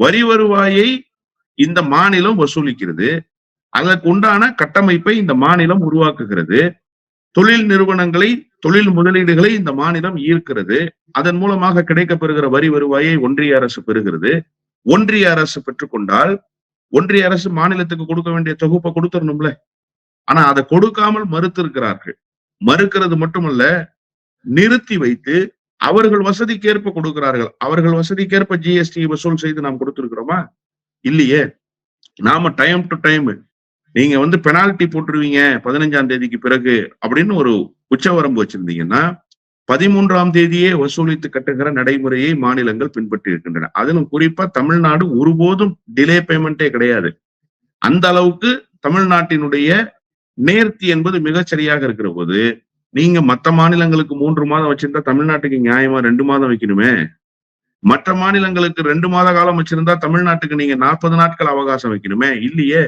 வரி வருவாயை இந்த மாநிலம் வசூலிக்கிறது. அதற்கு உண்டான கட்டமைப்பை இந்த மாநிலம் உருவாக்குகிறது. தொழில் நிறுவனங்களை தொழில் முதலீடுகளை இந்த மாநிலம் ஈர்க்கிறது. அதன் மூலமாக கிடைக்கப்பெறுகிற வரி வருவாயை ஒன்றிய அரசு பெறுகிறது. ஒன்றிய அரசு பெற்றுக்கொண்டால் ஒன்றிய அரசு மாநிலத்துக்கு கொடுக்க வேண்டிய தொகுப்பை கொடுத்துடணும்ல. ஆனா அதை கொடுக்காமல் மறுத்திருக்கிறார்கள். மறுக்கிறது மட்டுமல்ல நிறுத்தி வைத்து அவர்கள் வசதிக்கேற்ப கொடுக்கிறார்கள். அவர்கள் வசதிக்கேற்ப ஜிஎஸ்டி வசூல் செய்து நாம் கொடுத்திருக்கிறோமா? இல்லையே. நாம டைம் டு டைம் நீங்க வந்து பெனால்டி போட்டுருவீங்க பதினஞ்சாம் தேதிக்கு பிறகு அப்படின்னு ஒரு உச்சவரம்பு வச்சிருந்தீங்கன்னா பதிமூன்றாம் தேதியே வசூலித்து கட்டுகிற நடைமுறையை மாநிலங்கள் பின்பற்றி இருக்கின்றன. அதிலும் குறிப்பா தமிழ்நாடு ஒருபோதும் டிலே பேமெண்டே கிடையாது. அந்த அளவுக்கு தமிழ்நாட்டினுடைய நேர்த்தி என்பது மிகச்சரியாக இருக்கிற போது நீங்க மத்த மாநிலங்களுக்கு மூன்று மாதம் வச்சிருந்தா தமிழ்நாட்டுக்கு நியாயமா ரெண்டு மாதம் வைக்கணுமே? மற்ற மாநிலங்களுக்கு ரெண்டு மாத காலம் வச்சிருந்தா தமிழ்நாட்டுக்கு நீங்க நாற்பது நாட்கள் அவகாசம் வைக்கணுமே? இல்லையே.